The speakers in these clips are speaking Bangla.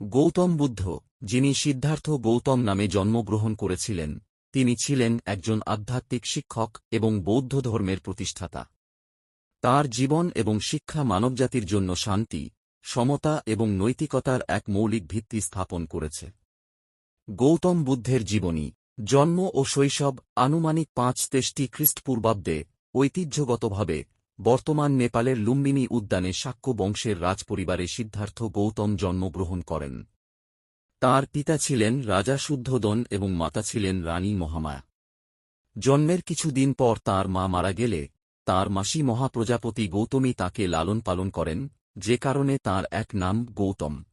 গৌতম বুদ্ধ, যিনি সিদ্ধার্থ গৌতম নামে জন্মগ্রহণ করেছিলেন, তিনি ছিলেন একজন আধ্যাত্মিক শিক্ষক এবং বৌদ্ধ ধর্মের প্রতিষ্ঠাতা। তার জীবন এবং শিক্ষা মানবজাতির জন্য শান্তি, সমতা এবং নৈতিকতার এক মৌলিক ভিত্তি স্থাপন করেছে। গৌতম বুদ্ধের জীবনী, জন্ম ও শৈশব আনুমানিক পাঁচ তেষ্টি খ্রিস্টপূর্বাব্দে ঐতিহ্যগতভাবে বর্তমান নেপালের লুম্বিনী উদ্যানে শাক্য বংশের রাজপরিবারে সিদ্ধার্থ গৌতম জন্মগ্রহণ করেন। তার পিতা ছিলেন রাজা শুদ্ধোদন এবং মাতা ছিলেন রানী মহামায়া। জন্মের কিছুদিন পর তার মা মারা গেলে, তার মাসি মহাপ্রজাপতি গৌতমী তাকে লালন পালন করেন, যে কারণে তার এক নাম গৌতম।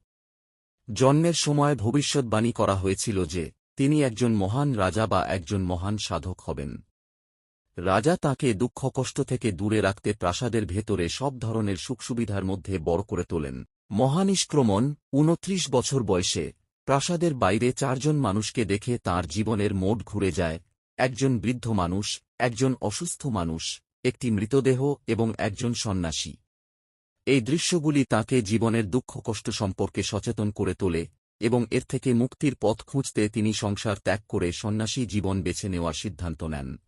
জন্মের সময় ভবিষ্যৎবাণী করা হয়েছিল যে, তিনি একজন মহান রাজা বা একজন মহান সাধক হবেন। রাজা তাকে দুঃখ কষ্ট থেকে দূরে রাখতে প্রাসাদের ভেতরে সব ধরনের সুখসুবিধার মধ্যে বড় করে তোলেন। মহানিষ্ক্রমণ উনত্রিশ বছর বয়সে, প্রাসাদের বাইরে চারজন মানুষকে দেখে তার জীবনের মোট ঘুরে যায়। একজন বৃদ্ধ মানুষ, একজন অসুস্থ মানুষ, একটি মৃতদেহ এবং একজন সন্ন্যাসী। এই দৃশ্যগুলি তাকে জীবনের দুঃখ কষ্ট সম্পর্কে সচেতন করে তোলে এবং এর থেকে মুক্তির পথ খুঁজতে তিনি সংসার ত্যাগ করে সন্ন্যাসী জীবন বেছে নেওয়ার সিদ্ধান্ত নেন।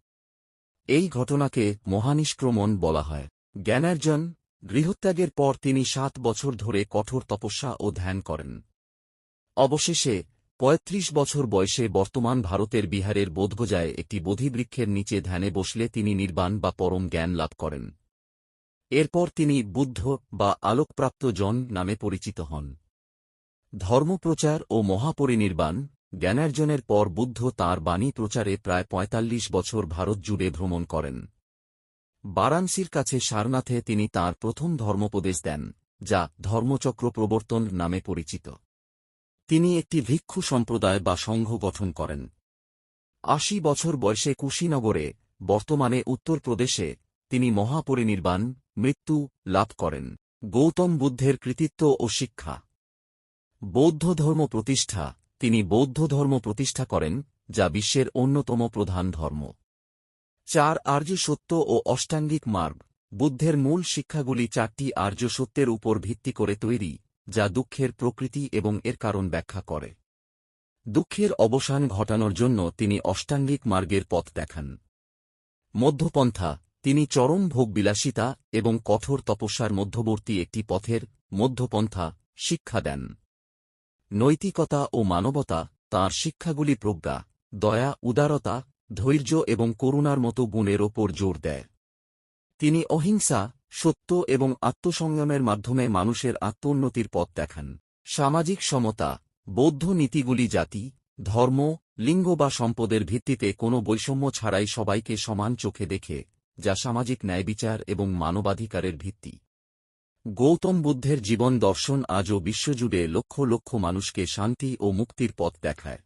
এই ঘটনাকে মহানিষ্ক্রমণ বলা হয়। জ্ঞানার্জন, গৃহত্যাগের পর তিনি সাত বছর ধরে কঠোর তপস্যা ও ধ্যান করেন। অবশেষে ৩৫ বছর বয়সে বর্তমান ভারতের বিহারের বোধগজায় একটি বোধিবৃক্ষের নিচে ধ্যানে বসলে তিনি নির্বাণ বা পরম জ্ঞান লাভ করেন। এরপর তিনি বুদ্ধ বা আলোকপ্রাপ্ত জন নামে পরিচিত হন। ধর্মপ্রচার ও মহাপরিনির্বাণ জ্ঞানার্জনের পর বুদ্ধ তাঁর বাণী প্রচারে প্রায় ৪৫ বছর ভারত জুড়ে ভ্রমণ করেন। বারাণসীর কাছে সারনাথে তিনি তার প্রথম ধর্মোপদেশ দেন, যা ধর্মচক্র প্রবর্তন নামে পরিচিত। তিনি একটি ভিক্ষু সম্প্রদায় বা সংঘ গঠন করেন। আশি বছর বয়সে কুশীনগরে, বর্তমানে উত্তরপ্রদেশে, তিনি মহাপরিনির্বাণ, মৃত্যু লাভ করেন, গৌতম বুদ্ধের কৃতিত্ব ও শিক্ষা। বৌদ্ধ ধর্ম প্রতিষ্ঠা তিনি বৌদ্ধ ধর্ম প্রতিষ্ঠা করেন, যা বিশ্বের অন্যতম প্রধান ধর্ম। চার, আর্য সত্য ও অষ্টাঙ্গিক মার্গ। বুদ্ধের মূল শিক্ষাগুলি চারটি আর্য সত্যের উপর ভিত্তি করে তৈরি, যা দুঃখের প্রকৃতি এবং এর কারণ ব্যাখ্যা করে। দুঃখের অবসান ঘটানোর জন্য তিনি অষ্টাঙ্গিক মার্গের পথ দেখান। মধ্যপন্থা, তিনি চরম ভোগবিলাসিতা এবং কঠোর তপস্যার মধ্যবর্তী একটি পথের মধ্যপন্থা শিক্ষা দেন। নৈতিকতা ও মানবতা, তাঁর শিক্ষাগুলি প্রজ্ঞা, দয়া, উদারতা, ধৈর্য এবং করুণার মতো গুণের ওপর জোর দেয়। তিনি অহিংসা, সত্য এবং আত্মসংযমের মাধ্যমে মানুষের আত্মোন্নতির পথ দেখান। সামাজিক সমতা, বৌদ্ধ নীতিগুলি জাতি, ধর্ম, লিঙ্গ বা সম্পদের ভিত্তিতে কোনো বৈষম্য ছাড়াই সবাইকে সমান চোখে দেখে, যা সামাজিক ন্যায়বিচার এবং মানবাধিকারের ভিত্তি। গৌতম বুদ্ধের জীবন দর্শন আজও বিশ্বজুড়ে লক্ষ লক্ষ মানুষকে শান্তি ও মুক্তির পথ দেখায়।